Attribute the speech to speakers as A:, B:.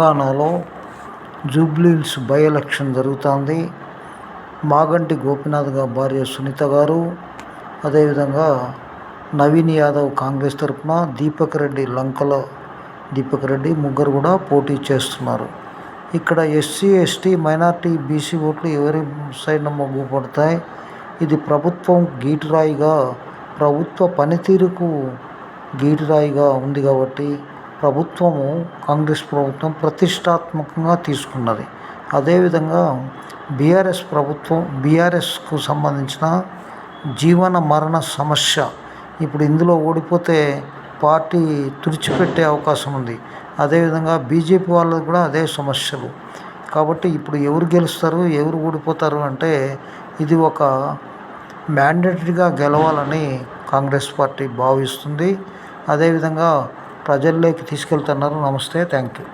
A: తెలంగాణలో Jubilee Hills by election జరుగుతోంది. మాగంటి గోపీనాథ్ గారి భార్య సునీత గారు అదేవిధంగా నవీన్ యాదవ్ కాంగ్రెస్ తరఫున దీపక్ రెడ్డి లంకల దీపక్ రెడ్డి ముగ్గురు కూడా పోటీ చేస్తున్నారు. ఇక్కడ ఎస్సీ ఎస్టీ మైనార్టీ బీసీ ఓట్లు ఎవరి సైడ్ మొగ్గు పడతాయి? ఇది ప్రభుత్వం గీటురాయిగా ప్రభుత్వ పనితీరుకు గీటురాయిగా ఉంది కాబట్టి ప్రభుత్వము కాంగ్రెస్ ప్రభుత్వం ప్రతిష్టాత్మకంగా తీసుకున్నది. అదేవిధంగా బీఆర్ఎస్ ప్రభుత్వం బీఆర్ఎస్కు సంబంధించిన జీవన మరణ సమస్య ఇప్పుడు ఇందులో ఓడిపోతే పార్టీ తుడిచిపెట్టే అవకాశం ఉంది. అదేవిధంగా బీజేపీ వాళ్ళది కూడా అదే సమస్యలు. కాబట్టి ఇప్పుడు ఎవరు గెలుస్తారు ఎవరు ఓడిపోతారు అంటే ఇది ఒక మ్యాండేటరీగా గెలవాలని కాంగ్రెస్ పార్టీ భావిస్తుంది. అదేవిధంగా ప్రజల్లోకి తీసుకెళ్తున్నారు. నమస్తే. Thank you